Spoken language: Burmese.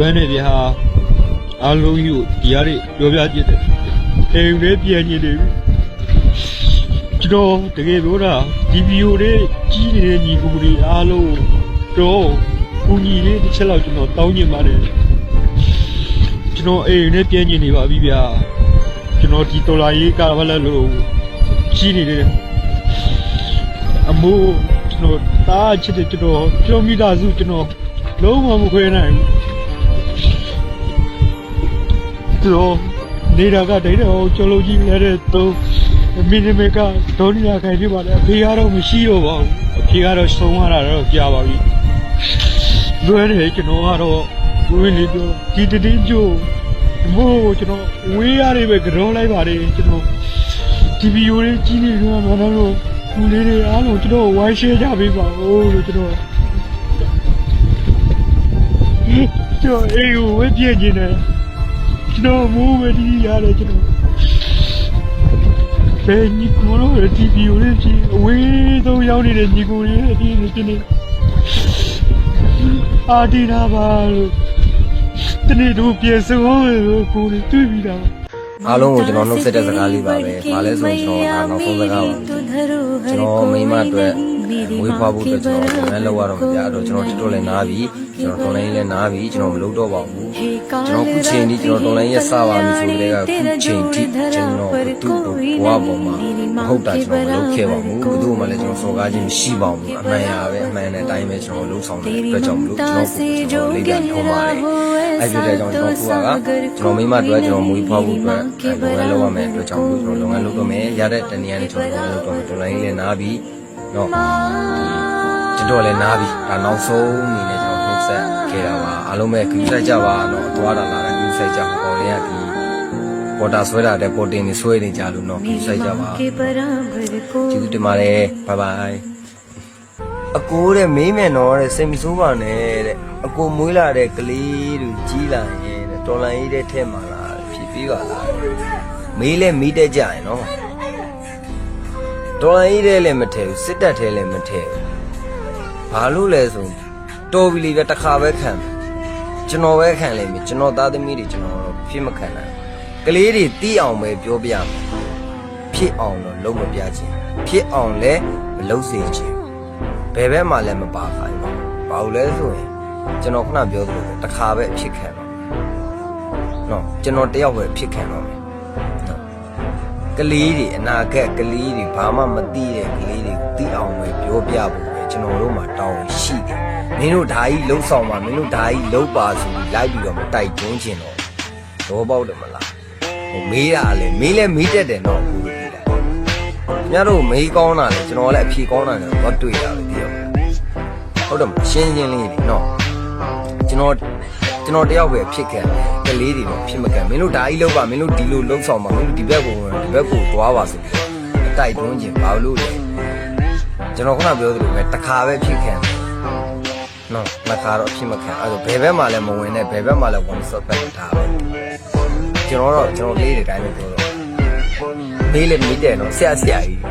လွမ်းနေပြဟာအားလုံးကြီးကိုဒီရားတွေပြောပြကြည့်တယ်အိမ်လေးပြန်နေတယ်ကျွန်တော်တကယ်ပြောတာဒီဗီဒီယိုလေးကြီးနေတဲ့ညီကိုတွေအားလုံးတော့ကိုကြီးလေးတစ်ချက်လောက်ကျွန်တော်တောင်းညင်ပါတယ်ကျွန်တော်အိမ်လေးပြန်နေနေပါပြီဗျာကျွန်တော်ဒီတော်လာရေးကာဗလာလို့ကြီးနေတယ်အမိုးကျွန်တော်တားချစ်တဲ့ကျွန်တော်ကီလိုမီတာစုကျွန်တော်လုံးဝမခွဲနိုင်ဘူး ကျွန်တော်နေတာကဒိတ်တော်ကျော်လုံးကြီးလဲတဲ့တော့မီနီမီကဒေါ်နီယာခိုင်ပြပါလေအဖေကတော့မရှိတော့ပါဘူးအဖေကတော့ဆုံးသွားတာတော့ကြာပါပြီလွယ်တယ်ကျွန်တော်ကတော့ဝင်းလေးပြောဒီတတိကျိုးမို့ကျွန်တော်ဝေးရတယ်ပဲကြောလိုက်ပါတယ်ကျွန်တော်ဒီဗီဒီယိုလေးကြီးနေတော့မတော်လို့ကူလေးတွေအားလုံးကျွန်တော်ဝိုင်းရှဲကြပေးပါဦးလို့ကျွန်တော်ကျွန်တော်အေးကိုဝေးပြည့်နေတယ် ကျွန်တော်မိုးပဲဒီရတယ်ကျွန်တော်ဘယ်ညီကိုလို့ဒီဗီဒီယိုလေးကြီးအဝေးဆုံးရောက်နေတဲ့ညီကိုလေးအပြည့်နေကျွန်တော်အာဒီနာပါလို့တနေ့တော့ပြေဆုံးအောင်လို့ကိုယ်တွေ့ပြီးတာအားလုံးကိုကျွန်တော်နှုတ်ဆက်တဲ့စကားလေးပါပဲ။ဘာလဲဆိုရင်ကျွန်တော်ဒါနောက်ဆုံးစကားပါပဲ။ကျွန်တော်မိမအတွက် ဝေးဖွားဖို့အတွက်ကျွန်တော်လည်းလောက်ရတော့မပြတော့ကျွန်တော်တက်တော့လည်းနားပြီ။ကျွန်တော်တော်လိုင်းလည်းနားပြီကျွန်တော်မလုပ်တော့ပါဘူး။ကျွန်တော်ခုချိန်ကြီးကျွန်တော်တော်လိုင်းရဲ့စပါပြီဆိုတဲ့ကခုချိန်ထိကျွန်တော်သူ့ဘဝပေါ်မှာမဟုတ်တာကျွန်တော်မလုပ်ခဲ့ပါဘူး။ဘယ်သူမှလည်းကျွန်တော်စော်ကားခြင်းမရှိပါဘူး။အမှန်ရပဲအမှန်နဲ့အတိုင်းပဲကျွန်တော်လှုပ်ဆောင်တဲ့အတွက်ကြောင့်မလို့ကျွန်တော်ကိုကျွန်တော်လေးပြန်ထုံးပါတယ်။အဲ့ဒီတဲ့ကြောင့်ကျွန်တော်ခုကကျွန်တော်မိမတို့ကကျွန်တော်မွေးဖွားဖို့အတွက်လုပ်ငန်းလုပ်ရမယ်အတွက်ကြောင့်ကျွန်တော်လုပ်ငန်းလုပ်တော့မယ်ရတဲ့တနည်းနဲ့ကျွန်တော်လုပ်တော့မယ်တော်လိုင်းလေးနားပြီး တော့ကျွန်တော်လည်းနားပြီးဒါနောက်ဆုံးအနေနဲ့ကျွန်တော်နှုတ်ဆက်ခဲ့တာပါအားလုံးပဲခူးဆိုင်ကြပါတော့အသွားတာလာတဲ့ခူးဆိုင်ကြပါပေါ်လေးကဒီပေါ်တာဆွဲတာတဲ့ပေါ်တင်နေဆွဲနေကြလို့တော့ခူးဆိုင်ကြပါကျေးဇူးတင်ပါတယ်ဘိုင်ဘိုင်အကိုတဲ့မေးမယ်နော်တဲ့စိတ်မဆိုးပါနဲ့တဲ့အကိုမွေးလာတဲ့ကလေးတို့ကြီးလာရင်တဲ့တော်လိုင်းရေးတဲ့ထဲမှာလားဖြစ်ပြီးပါလားမေးလဲမေးတတ်ကြရင်နော် တော်လိုင်းရေးတဲ့လည်းမထဲဘူးစစ်တပ်ထဲလည်းမထဲဘူးဘာလို့လဲဆိုတော်ပြီလေပဲတစ်ခါပဲခံမယ်ကျွန်တော်ပဲခံလိမ့်မယ်ကျွန်တော်သားသမီးတွေကျွန်တော်တော့ဖြစ်မခံနိုင်ဘူးကလေးတွေတီးအောင်ပဲပြောပြမယ်ဖြစ်အောင်တော့လုံးမပြချင်ဖြစ်အောင်လည်းမလုပ်စေချင်ဘယ်ဘက်မှလည်းမပါခိုင်းပါဘူးဘာလို့လဲဆိုရင်ကျွန်တော်ခုနပြောသလိုပဲတစ်ခါပဲအဖြစ်ခံတော့နော်ကျွန်တော်တယောက်ပဲအဖြစ်ခံတော့မယ်နော် ကလေးတွေအနာဂတ်ကလေးတွေဘာမှမသိတဲ့ကလေးတွေကိုသိအောင်ပဲပြောပြဖို့ပဲကျွန်တော်တို့မှာတောင်းဝင်ရှိတယ်မင်းတို့ဓာကြီးလှုပ်ဆောင်ပါမင်းတို့ဓာကြီးလှုပ်ပါဆိုပြီးလိုက်ပြီးတော့မတိုက်တွန်းချင်တော့တော့ပေါက်တယ်မလားဟိုမေးတာလေမေးလဲမေးတတ်တယ်နော်ဘူးလို့ပြောတာညတို့မေးကောင်းတာလေကျွန်တော်လည်းအဖြေကောင်းတာလည်းတော့တွေ့ရတယ်ဒီတော့ဟုတ်တယ်မရှင်းရှင်းလေးလေနော်ကျွန်တော် ကျွန်တော်တယောက်ပဲဖြစ်ခဲ့ကလေးတွေတော့ဖြစ်မကန်မင်းတို့ဓာကြီးလှုပ်ပါမင်းတို့ဒီလိုလှုပ်ဆောင်ပါမင်းတို့ဒီဘက်ကိုဒီဘက်ကိုသွားပါဆိုပြီးတိုက်တွန်းချင်ဘာလို့လဲကျွန်တော်ခုနပြောသလိုပဲတစ်ခါပဲဖြစ်ခဲ့နော်နှစ်ခါတော့အဖြစ်မခံအဲ့ဒါဘယ်ဘက်မှလည်းမဝင်နဲ့ဘယ်ဘက်မှလည်း one stop ပဲထားပဲကျွန်တော်တော့ကျွန်တော်လေးတွေတိုင်းပဲပြောတော့လေးလည်းမိတယ်နော်ဆရာဆရာကြီး